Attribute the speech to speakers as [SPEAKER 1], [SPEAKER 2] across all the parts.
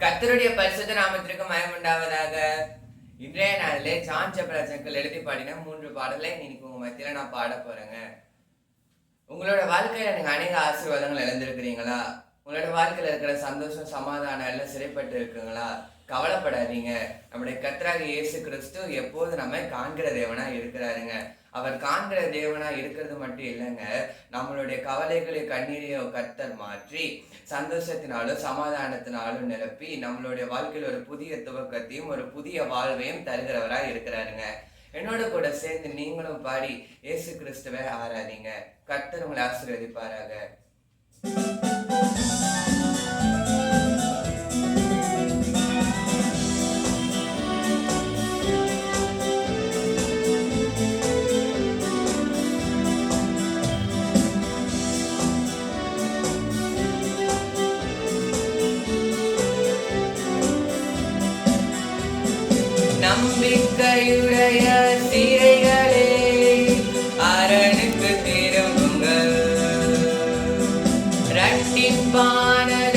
[SPEAKER 1] கத்தருடைய பரிசுத்த நாமத்திற்கு மயமுண்டாவதாக இன்றைய நாளிலே ஜான் ஜபராஜங்கள் எழுதி பாடின மூன்று பாடலை இன்னைக்கு உங்க மத்தியில நான் பாட போறேங்க. உங்களோட வாழ்க்கையில நீங்க அநேக ஆசீர்வாதங்கள் இழந்திருக்கிறீங்களா? உங்களோட வாழ்க்கையில் இருக்கிற சந்தோஷம் சமாதானம் எல்லாம் சிறைப்பட்டு இருக்குங்களா? கவலைப்படாதீங்க. நம்முடைய கத்ராக இயேசு கிறிஸ்து எப்போது நம்ம காண்கிற தேவனா இருக்கிறாருங்க. அவர் காண்கிற தேவனா இருக்கிறது மட்டும் இல்லைங்க. நம்மளுடைய கவலைகளை கண்ணீரையோ கத்தர் மாற்றி சந்தோஷத்தினாலும் சமாதானத்தினாலும் நிரப்பி நம்மளுடைய வாழ்க்கையில் ஒரு புதிய துவக்கத்தையும் ஒரு புதிய வாழ்வையும் தருகிறவரா இருக்கிறாருங்க. என்னோட கூட சேர்ந்து நீங்களும் பாடி இயேசு கிறிஸ்துவை ஆராதிங்க. கத்தர் உங்களை ஆசீர்வதிப்பாராக. நம்பிக்கையுடைய சிறை நிப்பான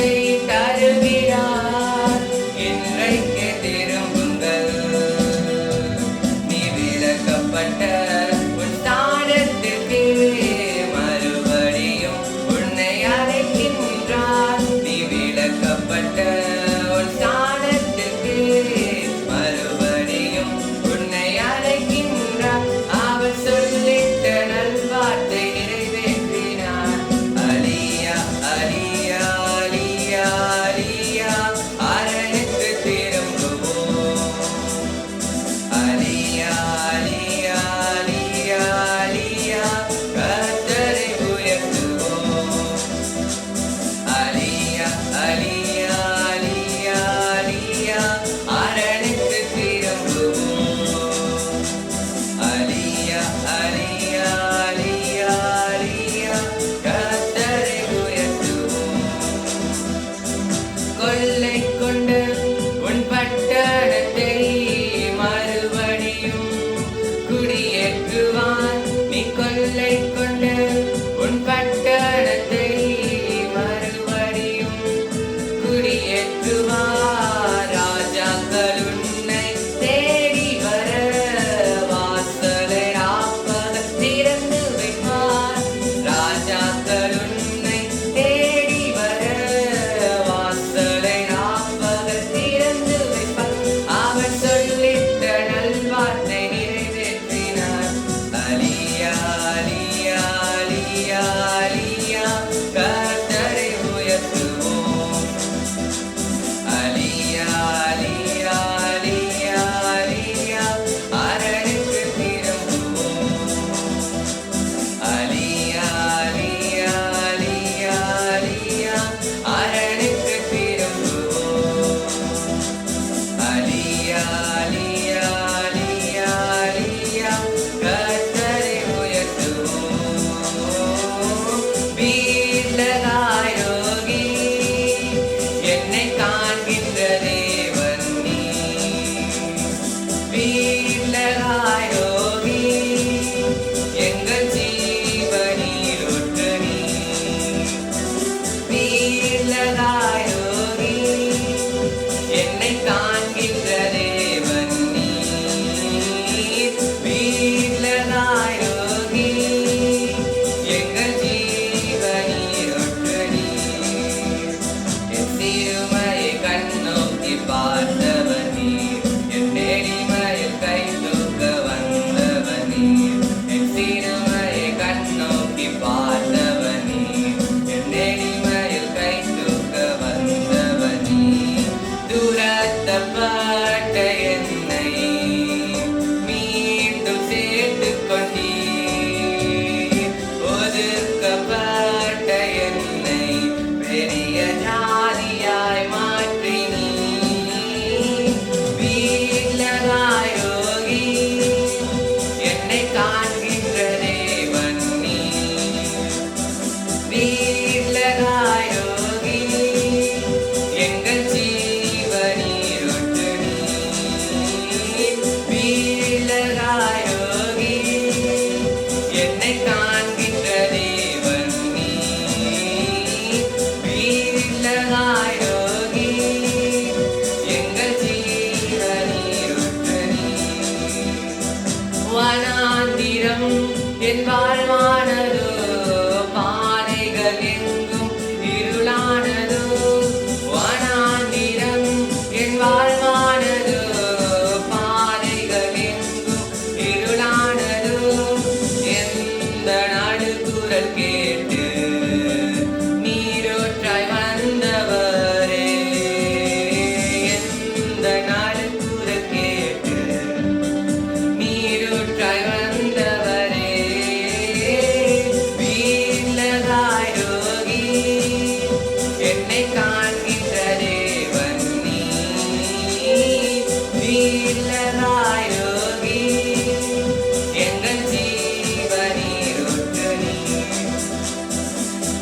[SPEAKER 1] る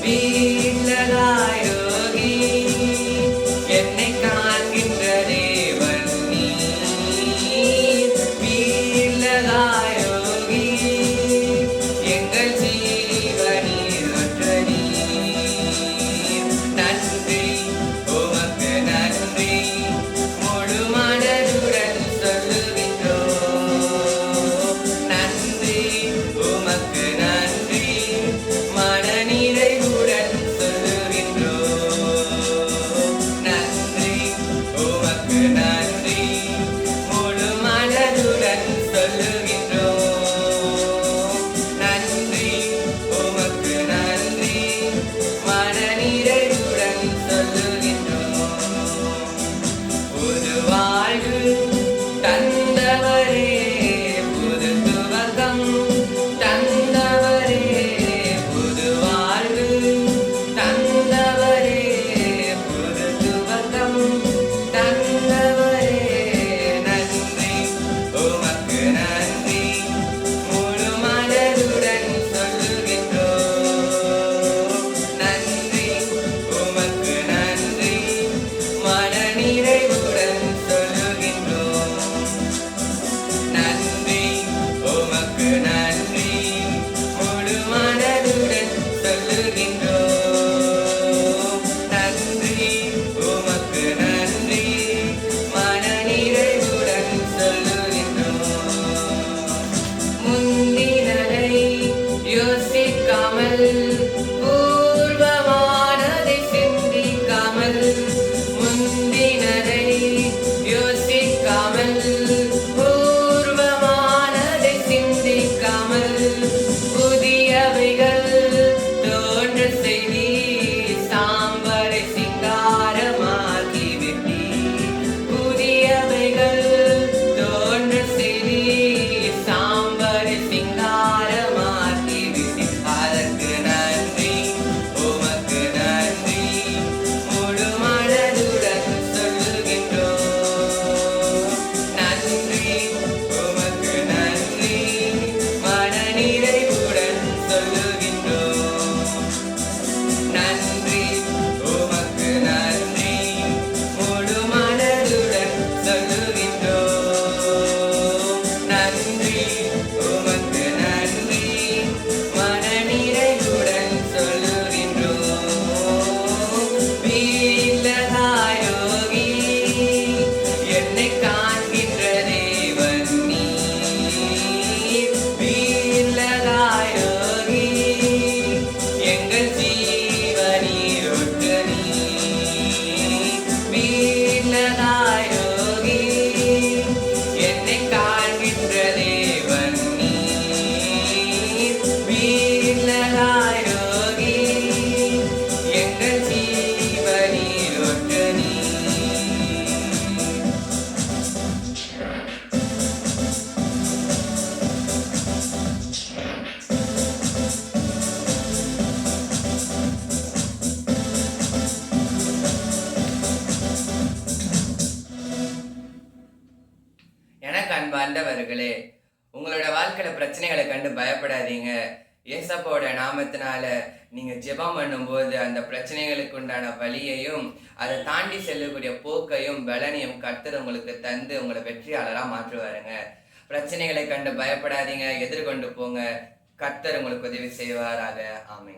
[SPEAKER 1] Feel that I ஆண்டவர்களே உங்களோட வாழ்க்கையில பிரச்சனைகளை கண்டு பயப்படாதீங்க. ஏசப்பாவோட நாமத்தினால நீங்க ஜெபம் பண்ணும்போது அந்த பிரச்சனைகளுக்கு உண்டான வழியையும் அதை தாண்டி செல்லக்கூடிய போக்கையும் பலனையும் கர்த்தர் உங்களுக்கு தந்து உங்களை வெற்றியாளரா மாற்றுவாருங்க. பிரச்சனைகளை கண்டு பயப்படாதீங்க எதிர்கொண்டு போங்க. கர்த்தர் உங்களுக்கு உதவி செய்வாராக. ஆமை